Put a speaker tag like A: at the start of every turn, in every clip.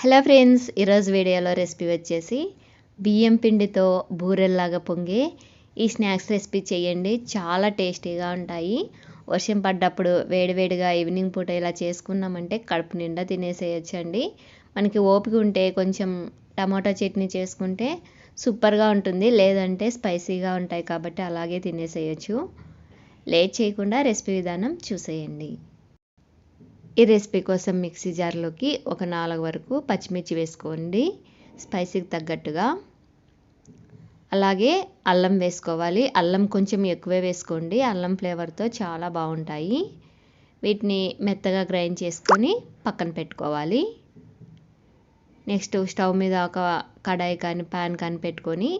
A: Hello friends ఈరోజు వీడియోలో recipe వచ్చేసి బియ్యం పిండితో బూరెల్లాగా పొంగి ఈ స్నాక్స్ రెసిపీ చేయండి. చాలా టేస్టీగా ఉంటాయి. వర్షం పడ్డప్పుడు వేడివేడిగా ఈవినింగ్ పూట ఇలా చేసుకున్నామంటే కడుపు నిండా తినేసేయచ్చండి. మనకి ఓపిక ఉంటే కొంచెం టమాటా చట్నీ చేసుకుంటే సూపర్గా ఉంటుంది. లేదంటే స్పైసీగా ఉంటాయి కాబట్టి అలాగే తినేసేయచ్చు. లేట్ చేయకుండా రెసిపీ విధానం చూసేయండి. ఈ రెసిపీ కోసం మిక్సీ జార్లోకి ఒక నాలుగు వరకు పచ్చిమిర్చి వేసుకోండి. స్పైసీకి తగ్గట్టుగా. అలాగే అల్లం వేసుకోవాలి. అల్లం కొంచెం ఎక్కువే వేసుకోండి. అల్లం ఫ్లేవర్తో చాలా బాగుంటాయి. వీటిని మెత్తగా గ్రైండ్ చేసుకొని పక్కన పెట్టుకోవాలి. నెక్స్ట్ స్టవ్ మీద ఒక కడాయి కానీ ప్యాన్ కానీ పెట్టుకొని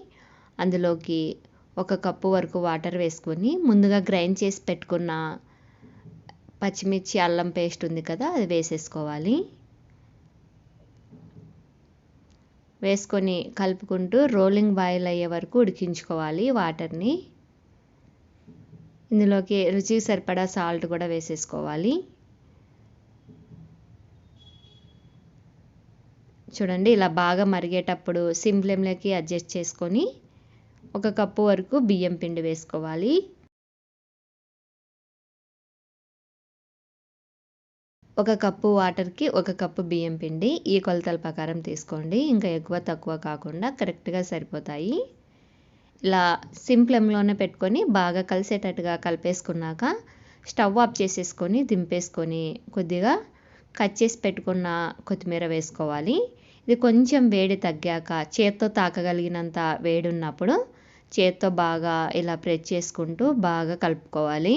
A: అందులోకి ఒక కప్పు వరకు వాటర్ వేసుకొని ముందుగా గ్రైండ్ చేసి పెట్టుకున్న పచ్చిమిర్చి అల్లం పేస్ట్ ఉంది కదా అది వేసేసుకోవాలి. వేసుకొని కలుపుకుంటూ రోలింగ్ బాయిల్ అయ్యే వరకు ఉడికించుకోవాలి వాటర్ని. ఇందులోకి రుచికి సరిపడా సాల్ట్ కూడా వేసేసుకోవాలి. చూడండి ఇలా బాగా మరిగేటప్పుడు సిమ్ ఫ్లేమ్లోకి అడ్జస్ట్ చేసుకొని ఒక కప్పు వరకు బియ్యం పిండి వేసుకోవాలి. ఒక కప్పు వాటర్కి ఒక కప్పు బియ్యం పిండి ఈ కొలతల ప్రకారం తీసుకోండి. ఇంకా ఎక్కువ తక్కువ కాకుండా కరెక్ట్గా సరిపోతాయి. ఇలా సిమ్ పెట్టుకొని బాగా కలిసేటట్టుగా కలిపేసుకున్నాక స్టవ్ ఆఫ్ చేసేసుకొని దింపేసుకొని కొద్దిగా కట్ చేసి పెట్టుకున్న కొత్తిమీర వేసుకోవాలి. ఇది కొంచెం వేడి తగ్గాక చేత్తో తాకగలిగినంత వేడి ఉన్నప్పుడు చేత్తో బాగా ఇలా ప్రెస్ చేసుకుంటూ బాగా కలుపుకోవాలి.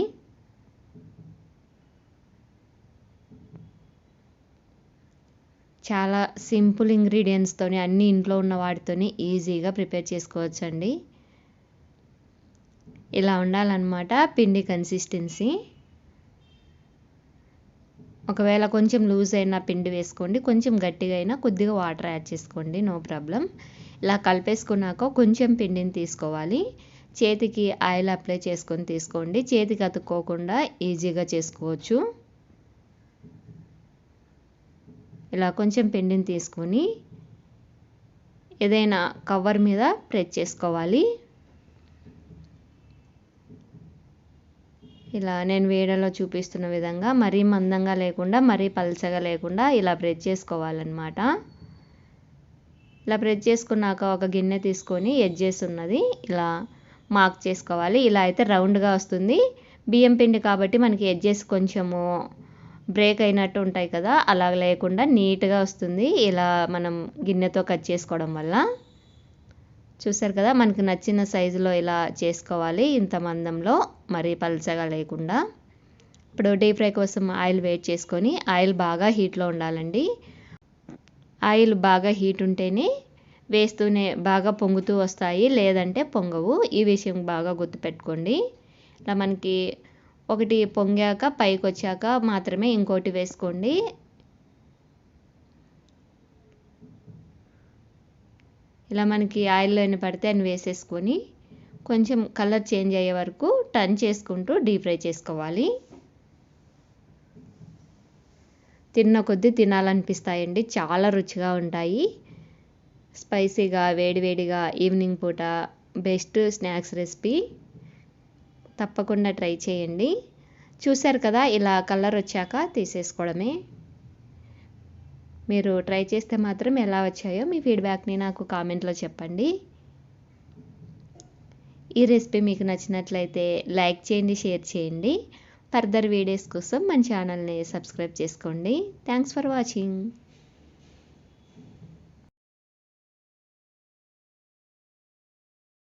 A: చాలా సింపుల్ ఇంగ్రీడియంట్స్తోని అన్ని ఇంట్లో ఉన్న వాటితోని ఈజీగా ప్రిపేర్ చేసుకోవచ్చండి. ఇలా ఉండాలన్నమాట పిండి కన్సిస్టెన్సీ ఒకవేళ కొంచెం లూజ్ అయినా పిండి వేసుకోండి కొంచెం గట్టిగా అయినా కొద్దిగా వాటర్ యాడ్ చేసుకోండి నో ప్రాబ్లం ఇలా కలిపేసుకున్నాక కొంచెం పిండిని తీసుకోవాలి. చేతికి ఆయిల్ అప్లై చేసుకొని తీసుకోండి. చేతికి అతుక్కోకుండా ఈజీగా చేసుకోవచ్చు. ఇలా కొంచెం పిండిని తీసుకొని ఏదైనా కవర్ మీద ప్రెస్ చేసుకోవాలి. ఇలా నేను వేడలో చూపిస్తున్న విధంగా మరీ మందంగా లేకుండా మరీ పల్చగా లేకుండా ఇలా ప్రెస్ చేసుకోవాలన్నమాట. ఇలా ప్రెస్ చేసుకున్నాక ఒక గిన్నె తీసుకొని ఎడ్జెస్ ఉన్నది ఇలా మార్క్ చేసుకోవాలి. ఇలా అయితే రౌండ్గా వస్తుంది. బియ్యం పిండి కాబట్టి మనకి ఎడ్జెస్ కొంచెము బ్రేక్ అయినట్టు ఉంటాయి కదా అలా లేకుండా నీట్గా వస్తుంది. ఇలా మనం గిన్నెతో కట్ చేసుకోవడం వల్ల. చూసారు కదా మనకు నచ్చిన సైజులో ఇలా చేసుకోవాలి ఇంత మందంలో మరీ పలచగా లేకుండా. ఇప్పుడు డీప్ ఫ్రై కోసం ఆయిల్ వేట్ చేసుకొని ఆయిల్ బాగా హీట్లో ఉండాలండి. ఆయిల్ బాగా హీట్ ఉంటేనే వేస్తూనే బాగా పొంగుతూ వస్తాయి లేదంటే పొంగవు. ఈ విషయం బాగా గుర్తుపెట్టుకోండి. ఇలా మనకి ఒకటి పొంగాక పైకి వచ్చాక మాత్రమే ఇంకోటి వేసుకోండి. ఇలా మనకి ఆయిల్లోని పడితే అని వేసేసుకొని కొంచెం కలర్ చేంజ్ అయ్యే వరకు టర్న్ చేసుకుంటూ డీప్ ఫ్రై చేసుకోవాలి. తిన్న కొద్దీ తినాలనిపిస్తాయండి. చాలా రుచిగా ఉంటాయి. స్పైసీగా వేడివేడిగా ఈవినింగ్ పూట బెస్ట్ స్నాక్స్ రెసిపీ. తప్పకుండా ట్రై చేయండి. చూశారు కదా ఇలా కలర్ వచ్చాక తీసేసుకోవడమే. మీరు ట్రై చేస్తే మాత్రం ఎలా వచ్చాయో మీ ఫీడ్బ్యాక్ని నాకు కామెంట్లో చెప్పండి. ఈ రెసిపీ మీకు నచ్చినట్లయితే లైక్ చేయండి షేర్ చేయండి. ఫర్దర్ వీడియోస్ కోసం మన ఛానల్ని సబ్స్క్రైబ్ చేసుకోండి. Thanks for watching.